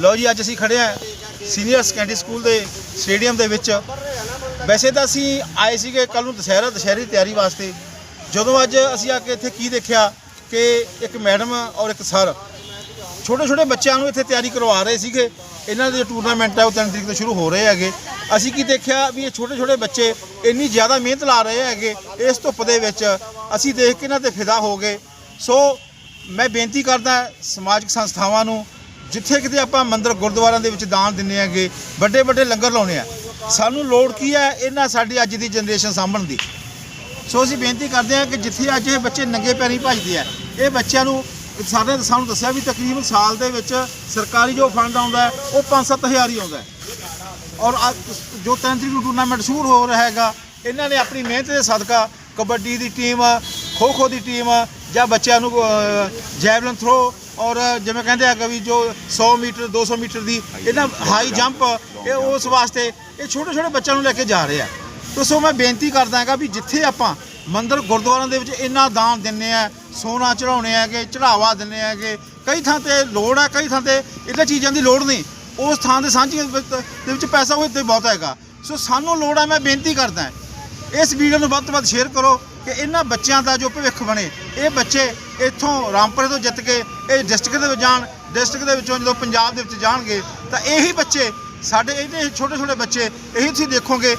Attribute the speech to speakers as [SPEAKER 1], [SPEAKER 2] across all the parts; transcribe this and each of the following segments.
[SPEAKER 1] ਲਓ ਜੀ, ਅੱਜ ਅਸੀਂ ਖੜੇ ਆ ਸੀਨੀਅਰ ਸੈਕੰਡਰੀ ਸਕੂਲ ਦੇ ਸਟੇਡੀਅਮ ਦੇ ਵਿੱਚ। ਵੈਸੇ ਤਾਂ ਅਸੀਂ ਆਏ ਸੀਗੇ ਕੱਲ ਨੂੰ ਦੁਸਹਿਰਾ, ਦੁਸਹਿਰੇ ਦੀ ਤਿਆਰੀ ਵਾਸਤੇ। ਜਦੋਂ ਅੱਜ ਅਸੀਂ ਆ ਕੇ ਇੱਥੇ ਕੀ ਦੇਖਿਆ ਕਿ ਇੱਕ ਮੈਡਮ ਔਰ ਇੱਕ ਸਰ ਛੋਟੇ ਛੋਟੇ ਬੱਚਿਆਂ ਨੂੰ ਇੱਥੇ ਤਿਆਰੀ ਕਰਵਾ ਰਹੇ ਸੀਗੇ। ਇਹਨਾਂ ਦੇ ਟੂਰਨਾਮੈਂਟ ਹੈ ਉਹ ਤਿੰਨ ਤਰੀਕ ਤੋਂ ਸ਼ੁਰੂ ਹੋ ਰਹੇ ਹੈਗੇ। ਅਸੀਂ ਕੀ ਦੇਖਿਆ ਵੀ ਇਹ ਛੋਟੇ ਛੋਟੇ ਬੱਚੇ ਇੰਨੀ ਜ਼ਿਆਦਾ ਮਿਹਨਤ ਲਾ ਰਹੇ ਹੈਗੇ, ਇਸ ਧੁੱਪ ਦੇ ਵਿੱਚ ਅਸੀਂ ਦੇਖ ਕੇ ਇਹਨਾਂ ਤੇ ਫਿਦਾ ਹੋ ਗਏ। ਸੋ ਮੈਂ ਬੇਨਤੀ ਕਰਦਾ ਸਮਾਜਿਕ ਸੰਸਥਾਵਾਂ ਨੂੰ ਜਿੱਥੇ ਕਿਤੇ ਆਪਾਂ ਮੰਦਰ ਗੁਰਦੁਆਰਿਆਂ ਦੇ ਵਿੱਚ ਦਾਨ ਦਿੰਨੇ ਹੈਗੇ ਵੱਡੇ ਵੱਡੇ ਲੰਗਰ ਲਾਉਣੇ ਆ ਸਾਨੂੰ ਲੋੜ ਕੀ ਹੈ ਇਹਨਾਂ ਸਾਡੀ ਅੱਜ ਦੀ ਜਨਰੇਸ਼ਨ ਸਾਂਭਣ ਦੀ? ਸੋ ਅਸੀਂ ਬੇਨਤੀ ਕਰਦੇ ਹਾਂ ਕਿ ਜਿੱਥੇ ਅੱਜ ਇਹ ਬੱਚੇ ਨੰਗੇ ਪੈਰੀ ਭੱਜਦੇ ਆ ਇਹ ਬੱਚਿਆਂ ਨੂੰ ਸਾਡੇ ਨੇ ਸਾਨੂੰ ਦੱਸਿਆ ਵੀ ਤਕਰੀਬਨ ਸਾਲ ਦੇ ਵਿੱਚ ਸਰਕਾਰੀ ਜੋ ਫੰਡ ਆਉਂਦਾ ਹੈ, ਉਹ 5-7000 ਹੀ ਆਉਂਦਾ ਔਰ ਆ ਜੋ ਤਿੰਨ ਤਰੀਕ ਨੂੰ ਟੂਰਨਾਮੈਂਟ ਸ਼ੁਰੂ ਹੋ ਰਿਹਾ ਹੈਗਾ ਇਹਨਾਂ ਨੇ ਆਪਣੀ ਮਿਹਨਤ ਦੇ ਸਦਕਾ ਕਬੱਡੀ ਦੀ ਟੀਮ ਖੋ ਖੋ ਦੀ ਟੀਮ ਜਾਂ ਬੱਚਿਆਂ ਨੂੰ ਜੈਵਲਨ ਥਰੋ ਔਰ ਜਿਵੇਂ ਕਹਿੰਦੇ ਆ ਕਿ ਵੀ ਜੋ 100 ਮੀਟਰ 200 ਮੀਟਰ ਦੀ ਇਹਨਾਂ ਹਾਈ ਜੰਪ ਇਹ ਉਸ ਵਾਸਤੇ ਇਹ ਛੋਟੇ ਛੋਟੇ ਬੱਚਿਆਂ ਨੂੰ ਲੈ ਕੇ ਜਾ ਰਹੇ ਆ। ਤੋ ਸੋ ਮੈਂ ਬੇਨਤੀ ਕਰਦਾ ਹੈਗਾ ਵੀ ਜਿੱਥੇ ਆਪਾਂ ਮੰਦਿਰ ਗੁਰਦੁਆਰਿਆਂ ਦੇ ਵਿੱਚ ਇੰਨਾ ਦਾਨ ਦਿੰਨੇ ਆ ਸੋਨਾ ਚੜਾਉਣੇ ਹੈਗੇ ਚੜਾਵਾ ਦਿੰਨੇ ਹੈਗੇ ਕਈ ਥਾਂ ਤੇ ਲੋੜ ਹੈ ਕਈ ਥਾਂ ਤੇ ਇਹਨਾਂ ਚੀਜ਼ਾਂ ਦੀ ਲੋੜ ਨਹੀਂ। ਉਸ ਥਾਂ ਦੇ ਵਿੱਚ- ਦੇ ਵਿੱਚ ਪੈਸਾ ਉਹ ਤੇ ਬਹੁਤ ਹੈਗਾ। ਸੋ ਸਾਨੂੰ ਲੋੜ ਹੈ ਮੈਂ ਬੇਨਤੀ ਕਰਦਾ। ਇਸ ਵੀਡੀਓ ਨੂੰ ਵੱਧ ਤੋਂ ਵੱਧ ਸ਼ੇਅਰ ਕਰੋ। ਕਿ ਇਹਨਾਂ ਬੱਚਿਆਂ ਦਾ ਜੋ ਭਵਿੱਖ ਬਣੇ, ਇਹ ਬੱਚੇ ਇੱਥੋਂ ਰਾਮਪੁਰੇ ਤੋਂ ਜਿੱਤ ਕੇ ਇਹ ਡਿਸਟ੍ਰਿਕਟ ਦੇ ਵਿੱਚ ਜਾਣ ਡਿਸਟ੍ਰਿਕਟ ਦੇ ਵਿੱਚੋਂ ਜਦੋਂ ਪੰਜਾਬ ਦੇ ਵਿੱਚ ਜਾਣਗੇ, ਤਾਂ ਇਹੀ ਬੱਚੇ, ਸਾਡੇ ਇਹਦੇ ਛੋਟੇ ਛੋਟੇ ਬੱਚੇ, ਇਹੀ ਤੁਸੀਂ ਦੇਖੋਗੇ,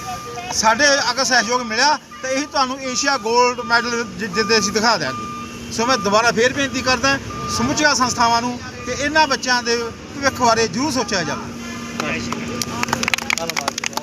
[SPEAKER 1] ਸਾਡੇ ਅਗਰ ਸਹਿਯੋਗ ਮਿਲਿਆ, ਤਾਂ ਇਹੀ ਤੁਹਾਨੂੰ ਏਸ਼ੀਆ 골ਡ ਮੈਡਲ ਜਿੱਦੇ ਅਸੀਂ ਦਿਖਾ ਦਿਆਂਗੇ। ਸੋ ਮੈਂ ਦੁਬਾਰਾ ਫੇਰ ਬੇਨਤੀ ਕਰਦਾ, ਸਮੁੱਚੀਆਂ ਸੰਸਥਾਵਾਂ ਨੂੰ ਕਿ ਇਹਨਾਂ ਬੱਚਿਆਂ ਦੇ ਭਵਿੱਖ ਬਾਰੇ ਜ਼ਰੂਰ ਸੋਚਿਆ ਜਾਵੇ। ਧੰਨਵਾਦ